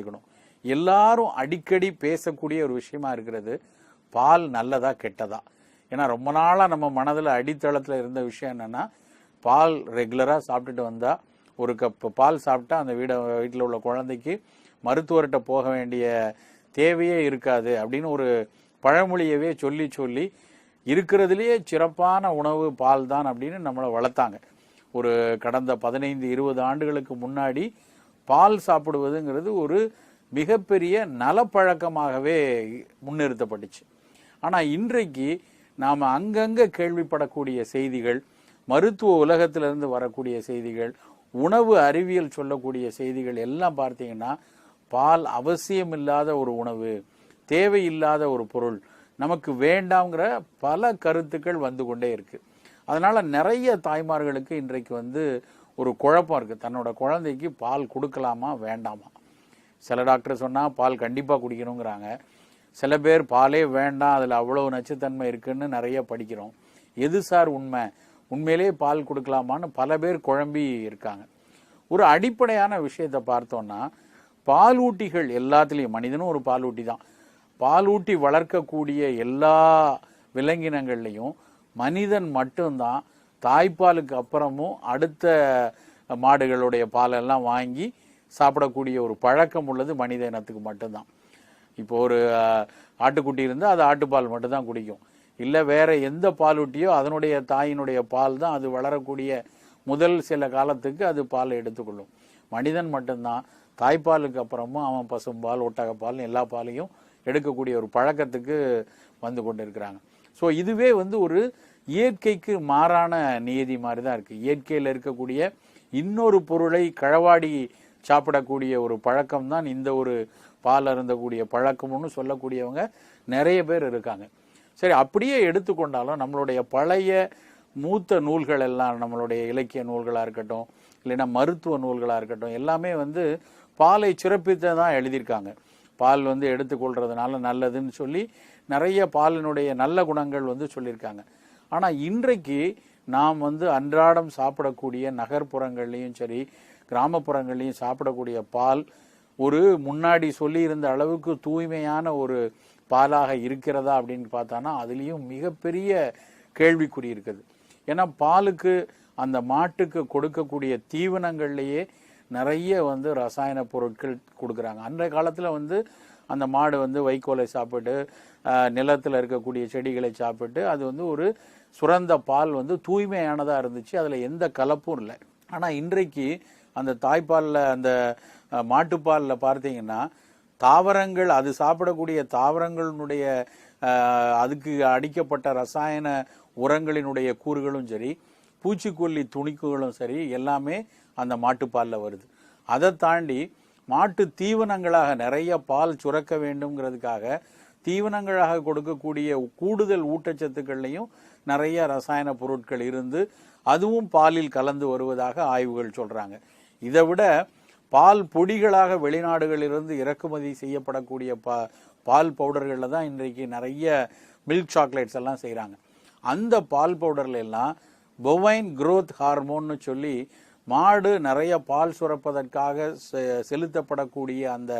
இருக்கணும் எல்லாரும் அடிக்கடி பேசக்கூடிய ஒரு விஷயமா இருக்கிறது பால் நல்லதா கெட்டதா? ஏன்னா ரொம்ப நாளாக நம்ம மனதில் அடித்தளத்தில் இருந்த விஷயம் என்னென்னா பால் ரெகுலராக சாப்பிட்டுட்டு வந்தால் ஒரு கப் பால் சாப்பிட்டா அந்த வீட வீட்டில் உள்ள குழந்தைக்கு மருத்துவர்கிட்ட போக வேண்டிய தேவையே இருக்காது அப்படின்னு ஒரு பழமொழியவே சொல்லி சொல்லி இருக்கிறதுலேயே சிறப்பான உணவு பால் தான் அப்படின்னு நம்மளை வளர்த்தாங்க. ஒரு கடந்த பதினைந்து இருபது ஆண்டுகளுக்கு முன்னாடி பால் சாப்பிடுவதுங்கிறது ஒரு மிகப்பெரிய நலப்பழக்கமாகவே முன்னிறுத்தப்பட்டுச்சு. ஆனால் இன்றைக்கு நாம் அங்கங்கே கேள்விப்படக்கூடிய செய்திகள் மருத்துவ உலகத்திலிருந்து வரக்கூடிய செய்திகள் உணவு அறிவியல் சொல்லக்கூடிய செய்திகள் எல்லாம் பார்த்தீங்கன்னா பால் அவசியமில்லாத ஒரு உணவு தேவையில்லாத ஒரு பொருள் நமக்கு வேண்டாங்கிற பல கருத்துக்கள் வந்து கொண்டே இருக்குது அதனால் நிறைய தாய்மார்களுக்கு இன்றைக்கு வந்து ஒரு குழப்பம் இருக்குது தன்னோட குழந்தைக்கு பால் கொடுக்கலாமா வேண்டாமா? சில டாக்டர் சொன்னால் பால் கண்டிப்பாக குடிக்கணுங்கிறாங்க. சில பேர் பாலே வேண்டாம் அதில் அவ்வளோ நச்சுத்தன்மை இருக்குன்னு நிறைய படிக்கிறோம். எது சார் உண்மை? உண்மையிலேயே பால் கொடுக்கலாமான்னு பல பேர் குழம்பி இருக்காங்க. ஒரு அடிப்படையான விஷயத்தை பார்த்தோன்னா பாலூட்டிகள் எல்லாத்துலேயும் மனிதனும் ஒரு பாலூட்டி தான். பாலூட்டி வளர்க்கக்கூடிய எல்லா விலங்கினங்கள்லையும் மனிதன் மட்டும்தான் தாய்ப்பாலுக்கு அப்புறமும் அடுத்த மாடுகளுடைய பாலெல்லாம் வாங்கி சாப்பிடக்கூடிய ஒரு பழக்கம் உள்ளது மனித இனத்துக்கு மட்டும்தான். இப்போ ஒரு ஆட்டுக்குட்டி இருந்தால் அது ஆட்டுப்பால் மட்டும்தான் குடிக்கும். இல்லை வேற எந்த பாலூட்டியோ அதனுடைய தாயினுடைய பால் தான் அது வளரக்கூடிய முதல் சில காலத்துக்கு அது பால் எடுத்துக்கொள்ளும். மனிதன் மட்டும்தான் தாய்ப்பாலுக்கு அப்புறமும் அவன் பசும்பால் ஒட்டகப்பால் எல்லா பாலையும் எடுக்கக்கூடிய ஒரு பழக்கத்துக்கு வந்து கொண்டு இருக்கிறாங்க ஸோ இதுவே வந்து ஒரு இயற்கைக்கு மாறான நியதி மாதிரி தான் இருக்கு. இயற்கையில் இருக்கக்கூடிய இன்னொரு பொருளை களவாடி சாப்பிடக்கூடிய ஒரு பழக்கம் தான் இந்த ஒரு பால் அருந்தக்கூடிய பழக்கம்னு சொல்லக்கூடியவங்க நிறைய பேர் இருக்காங்க. சரி அப்படியே எடுத்துக்கொண்டாலும் நம்மளுடைய பழைய மூத்த நூல்கள் எல்லாம் நம்மளுடைய இலக்கிய நூல்களாக இருக்கட்டும் இல்லைன்னா மருத்துவ நூல்களாக இருக்கட்டும் எல்லாமே வந்து பாலை சிறப்பித்து தான் எழுதியிருக்காங்க. பால் வந்து எடுத்துக்கொள்றதுனால நல்லதுன்னு சொல்லி நிறைய பாலினுடைய நல்ல குணங்கள் வந்து சொல்லியிருக்காங்க. ஆனால் இன்றைக்கு நாம் வந்து அன்றாடம் சாப்பிடக்கூடிய நகர்ப்புறங்கள்லையும் சரி கிராமப்புறங்கள்லையும் சாப்பிடக்கூடிய பால் ஒரு முன்னாடி சொல்லியிருந்த அளவுக்கு தூய்மையான ஒரு பாலாக இருக்கிறதா அப்படின்னு பார்த்தானா அதுலேயும் மிகப்பெரிய கேள்விக்குறி இருக்குது. ஏன்னா பாலுக்கு அந்த மாட்டுக்கு கொடுக்கக்கூடிய தீவனங்கள்லேயே நிறைய வந்து ரசாயன பொருட்கள் கொடுக்குறாங்க. அன்றைய காலத்தில் வந்து அந்த மாடு வந்து வைக்கோலை சாப்பிட்டு நிலத்தில் இருக்கக்கூடிய செடிகளை சாப்பிட்டு அது வந்து ஒரு சுரந்த பால் வந்து தூய்மையானதாக இருந்துச்சு. அதில் எந்த கலப்பும் இல்லை. ஆனால் இன்றைக்கு அந்த தாய்ப்பாலில் அந்த மாட்டுப்பாலில் பார்த்தீங்கன்னா தாவரங்கள் அது சாப்பிடக்கூடிய தாவரங்களினுடைய அதுக்கு அடிக்கப்பட்ட ரசாயன உரங்களினுடைய கூறுகளும் சரி பூச்சிக்கொல்லி துணிக்குகளும் சரி எல்லாமே அந்த மாட்டுப்பாலில் வருது. அதை தாண்டி மாட்டு தீவனங்களாக நிறைய பால் சுரக்க வேண்டும்ங்கிறதுக்காக தீவனங்களாக கொடுக்கக்கூடிய கூடுதல் ஊட்டச்சத்துக்கள்லையும் நிறைய ரசாயன பொருட்கள் இருந்து அதுவும் பாலில் கலந்து வருவதாக ஆய்வுகள் சொல்றாங்க. இதை விட பால் பொடிகளாக வெளிநாடுகளிலிருந்து இறக்குமதி செய்யப்படக்கூடிய பா பால் பவுடர்களில் தான் இன்றைக்கு நிறைய மில்க் சாக்லேட்ஸ் எல்லாம் செய்கிறாங்க அந்த பால் பவுடர்ல எல்லாம் பொவைன் குரோத் ஹார்மோன்னு சொல்லி மாடு நிறைய பால் சுரப்பதற்காக செ- செலுத்தப்படக்கூடிய அந்த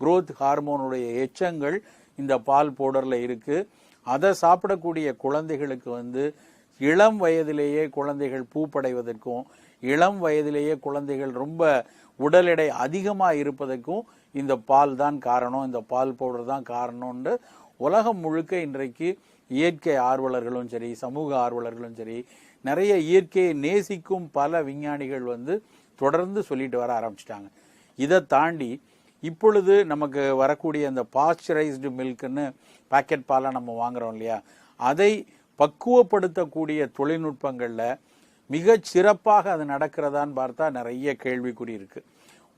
குரோத் ஹார்மோனுடைய எச்சங்கள் இந்த பால் பவுடரில் இருக்குது அதை சாப்பிடக்கூடிய குழந்தைகளுக்கு வந்து இளம் வயதிலேயே குழந்தைகள் பூப்படைவதற்கும் இளம் வயதிலேயே குழந்தைகள் ரொம்ப உடல் எடை அதிகமாக இருப்பதற்கும் இந்த பால் தான் காரணம். இந்த பால் பவுடர் தான் காரணம்னு உலகம் முழுக்க இன்றைக்கு இயற்கை ஆர்வலர்களும் சரி சமூக ஆர்வலர்களும் சரி நிறைய இயற்கையை நேசிக்கும் பல விஞ்ஞானிகள் வந்து தொடர்ந்து சொல்லிட்டு வர ஆரம்பிச்சிட்டாங்க. இதை தாண்டி இப்பொழுது நமக்கு வரக்கூடிய அந்த பாஸ்டரைஸ்டு மில்க்னு பாக்கெட் பாலை நம்ம வாங்குறோம் இல்லையா? அதை பக்குவப்படுத்தக்கூடிய தொழில்நுட்பங்களில் மிகச் சிறப்பாக அது நடக்கிறதான்னு பார்த்தா நிறைய கேள்விக்குறி இருக்குது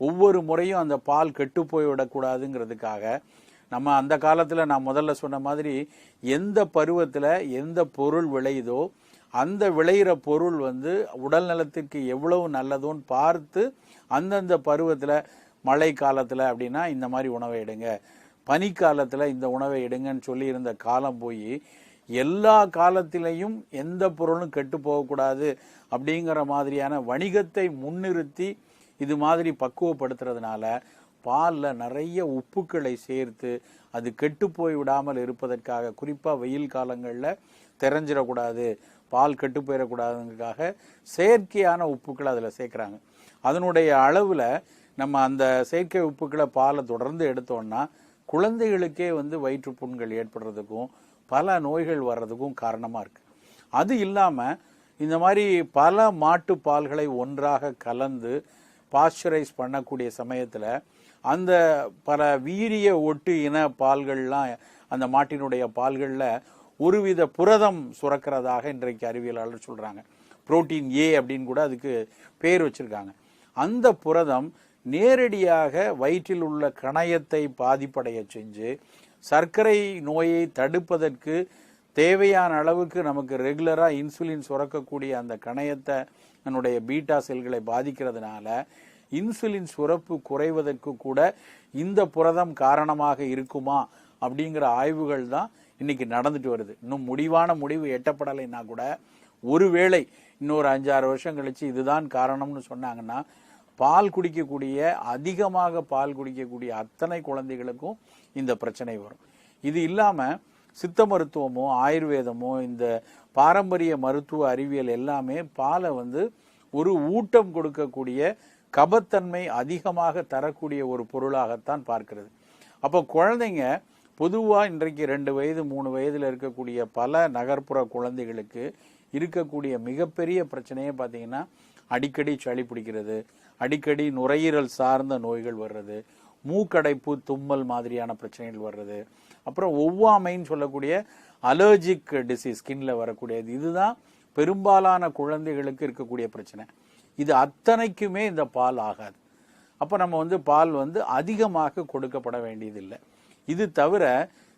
ஒவ்வொரு முறையும் அந்த பால் கெட்டு போய் விடக்கூடாதுங்கிறதுக்காக நம்ம அந்த காலத்தில் நான் முதல்ல சொன்ன மாதிரி எந்த பருவத்தில் எந்த பொருள் விளையுதோ அந்த விளையிற பொருள் வந்து உடல் நலத்துக்கு எவ்வளவு நல்லதோன்னு பார்த்து அந்தந்த பருவத்தில் மழை காலத்தில் அப்படின்னா இந்த மாதிரி உணவை எடுங்க. பனிக்காலத்தில் இந்த உணவை எடுங்கன்னு சொல்லி இருந்த காலம் போய் எல்லா காலத்திலையும் எந்த பொருளும் கெட்டு போகக்கூடாது அப்படிங்கிற மாதிரியான வணிகத்தை முன்னிறுத்தி இது மாதிரி பக்குவப்படுத்துறதுனால பாலில் நிறைய உப்புக்களை சேர்த்து அது கெட்டு போய் விடாமல் இருப்பதற்காக குறிப்பாக வெயில் காலங்களில் தெரிஞ்சிடக்கூடாது பால் கெட்டு போயிடக்கூடாதுங்கிறதுக்காக செயற்கையான உப்புக்களை அதில் சேர்க்குறாங்க. அதனுடைய அளவில் நம்ம அந்த செயற்கை உப்புக்களை பாலை தொடர்ந்து எடுத்தோம்னா குழந்தைகளுக்கே வந்து வயிற்றுப்புண்கள் ஏற்படுறதுக்கும் பல நோய்கள் வர்றதுக்கும் காரணமாக இருக்குது அது இல்லாமல் இந்த மாதிரி பல மாட்டு பால்களை ஒன்றாக கலந்து பாஸ்டரைஸ் பண்ணக்கூடிய சமயத்தில் அந்த பல வீரிய ஒட்டு இன பால்கள்லாம் அந்த மாட்டினுடைய பால்களில் ஒருவித புரதம் சுரக்கிறதாக இன்றைக்கு அறிவியலாளர் சொல்கிறாங்க புரோட்டீன் ஏ அப்படின்னு கூட அதுக்கு பேர் வச்சுருக்காங்க. அந்த புரதம் நேரடியாக வயிற்றில் உள்ள கணையத்தை பாதிப்படைய செஞ்சு சர்க்கரை நோயை தடுப்பதற்கு தேவையான அளவுக்கு நமக்கு ரெகுலராக இன்சுலின் சுரக்கக்கூடிய அந்த கணையத்தை என்னுடைய பீட்டா செல்களை பாதிக்கிறதுனால இன்சுலின் சுரப்பு குறைவதற்கு கூட இந்த புரதம் காரணமாக இருக்குமா அப்படிங்கிற ஆய்வுகள் தான் இன்னைக்கு நடந்துட்டு வருது. இன்னும் முடிவான முடிவு எட்டப்படலைன்னா கூட ஒருவேளை இன்னொரு அஞ்சாறு வருஷம் கழிச்சு இதுதான் காரணம்னு சொன்னாங்கன்னா பால் குடிக்கக்கூடிய அதிகமாக பால் குடிக்கக்கூடிய அத்தனை குழந்தைகளுக்கும் இந்த பிரச்சனை வரும். இது இல்லாம சித்த மருத்துவமோ ஆயுர்வேதமோ இந்த பாரம்பரிய மருத்துவ அறிவியல் எல்லாமே பாலை வந்து ஒரு ஊட்டம் கொடுக்கக்கூடிய கபத்தன்மை அதிகமாக தரக்கூடிய ஒரு பொருளாகத்தான் பார்க்கிறது. அப்போ குழந்தைங்க பொதுவாக இன்றைக்கு ரெண்டு வயது மூணு வயதில் இருக்கக்கூடிய பல நகர்ப்புற குழந்தைகளுக்கு இருக்கக்கூடிய மிகப்பெரிய பிரச்சனையே பார்த்தீங்கன்னா அடிக்கடி சளி பிடிக்கிறது அடிக்கடி நுரையீரல் சார்ந்த நோய்கள் வர்றது மூக்கடைப்பு தும்மல் மாதிரியான பிரச்சனைகள் வர்றது அப்புறம் ஒவ்வாமைன்னு சொல்லக்கூடிய அலர்ஜிக் டிசீஸ் ஸ்கின்ல வரக்கூடியது. இதுதான் பெரும்பாலான குழந்தைகளுக்கு இருக்கக்கூடிய பிரச்சனை. இது அத்தனைக்குமே இந்த பால் ஆகாது. அப்போ நம்ம வந்து பால் வந்து அதிகமாக கொடுக்கப்பட வேண்டியதில்லை. இது தவிர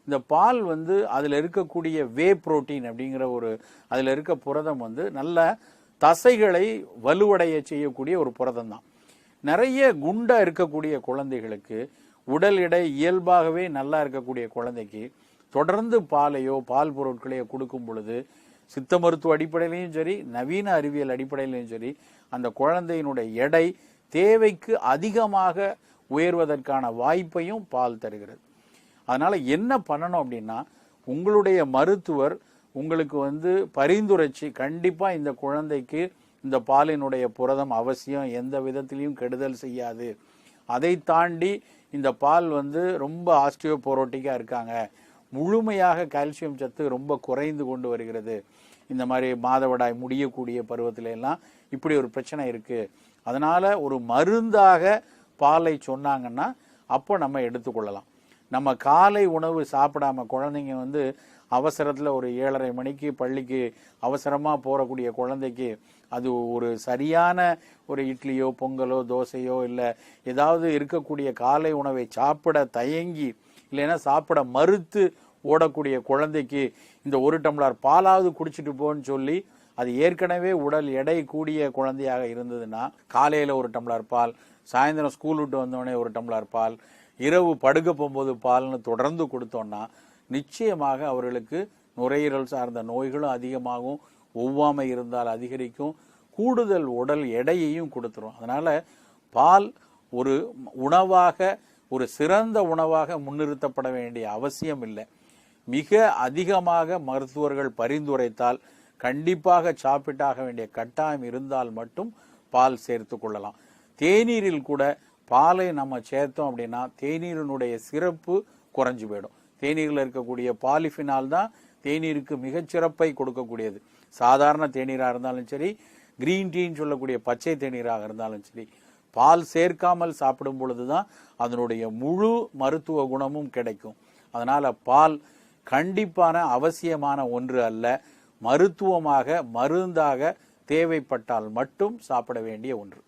இந்த பால் வந்து அதில் இருக்கக்கூடிய வே புரோட்டீன் அப்படிங்கிற ஒரு அதில் இருக்க புரதம் வந்து நல்ல தசைகளை வலுவடைய செய்யக்கூடிய ஒரு புரதம் தான். நிறைய குண்டாக இருக்கக்கூடிய குழந்தைகளுக்கு உடல் எடை இயல்பாகவே நல்லா இருக்கக்கூடிய குழந்தைக்கு தொடர்ந்து பாலையோ பால் பொருட்களையோ கொடுக்கும் பொழுது சித்த மருத்துவ அடிப்படையிலையும் சரி நவீன அறிவியல் அடிப்படையிலையும் சரி அந்த குழந்தையினுடைய எடை தேவைக்கு அதிகமாக உயர்வதற்கான வாய்ப்பையும் பால் தருகிறது. அதனால் என்ன பண்ணணும் அப்படின்னா உங்களுடைய மருத்துவர் உங்களுக்கு வந்து பரிந்துரைச்சு கண்டிப்பாக இந்த குழந்தைக்கு இந்த பாலினுடைய புரதம் அவசியம் எந்த விதத்திலையும் கெடுதல் செய்யாது. அதை தாண்டி இந்த பால் வந்து ரொம்ப ஆஸ்டியோபோரோட்டிக்கா இருக்காங்க. முழுமையாக கால்சியம் சத்து ரொம்ப குறைந்து கொண்டு வருகிறது. இந்த மாதிரி மாதவிடாய் முடியக்கூடிய பருவத்தில எல்லாம் இப்படி ஒரு பிரச்சனை இருக்கு. அதனால ஒரு மருந்தாக பாலை சொன்னாங்கன்னா அப்போ நம்ம எடுத்துக்கொள்ளலாம். நம்ம காலை உணவு சாப்பிடாம குழந்தைங்க வந்து அவசரத்தில் ஒரு ஏழரை மணிக்கு பள்ளிக்கு அவசரமாக போகக்கூடிய குழந்தைக்கு அது ஒரு சரியான ஒரு இட்லியோ பொங்கலோ தோசையோ இல்லை ஏதாவது இருக்கக்கூடிய காலை உணவை சாப்பிட தயங்கி இல்லைன்னா சாப்பிட மறுத்து ஓடக்கூடிய குழந்தைக்கு இந்த ஒரு டம்ளர் பாலாவது குடிச்சிட்டு போன்னு சொல்லி அது ஏற்கனவே உடல் எடை கூடிய குழந்தையாக இருந்ததுன்னா காலையில் ஒரு டம்ளர் பால் சாயந்தரம் ஸ்கூல் விட்டு வந்தோடனே ஒரு டம்ளர் பால் இரவு படுக்க போகும்போது பால்னு தொடர்ந்து கொடுத்தோன்னா நிச்சயமாக அவர்களுக்கு நுரையீரல் சார்ந்த நோய்களும் அதிகமாகும் ஒவ்வாமை இருந்தால் அதிகரிக்கும் கூடுதல் உடல் எடையையும் கொடுத்துரும். அதனால் பால் ஒரு உணவாக ஒரு சிறந்த உணவாக முன்னிறுத்தப்பட வேண்டிய அவசியம் இல்லை. மிக அதிகமாக மருத்துவர்கள் பரிந்துரைத்தால் கண்டிப்பாக சாப்பிட்டாக வேண்டிய கட்டாயம் இருந்தால் மட்டும் பால் சேர்த்து கொள்ளலாம். தேநீரில் கூட பாலை நம்ம சேர்த்தோம் அப்படின்னா தேநீரினுடைய சிறப்பு குறைஞ்சு போயிடும். தேநீரில் இருக்கக்கூடிய பாலிஃபினால் தான் தேநீருக்கு மிகச்சிறப்பை கொடுக்கக்கூடியது. சாதாரண தேநீராக இருந்தாலும் சரி கிரீன் டீன்னு சொல்லக்கூடிய பச்சை தேநீராக இருந்தாலும் சரி பால் சேர்க்காமல் சாப்பிடும் பொழுது தான் அதனுடைய முழு மருத்துவ குணமும் கிடைக்கும். அதனால் பால் கண்டிப்பான அவசியமான ஒன்று அல்ல. மருத்துவமாக மருந்தாக தேவைப்பட்டால் மட்டும் சாப்பிட வேண்டிய ஒன்று.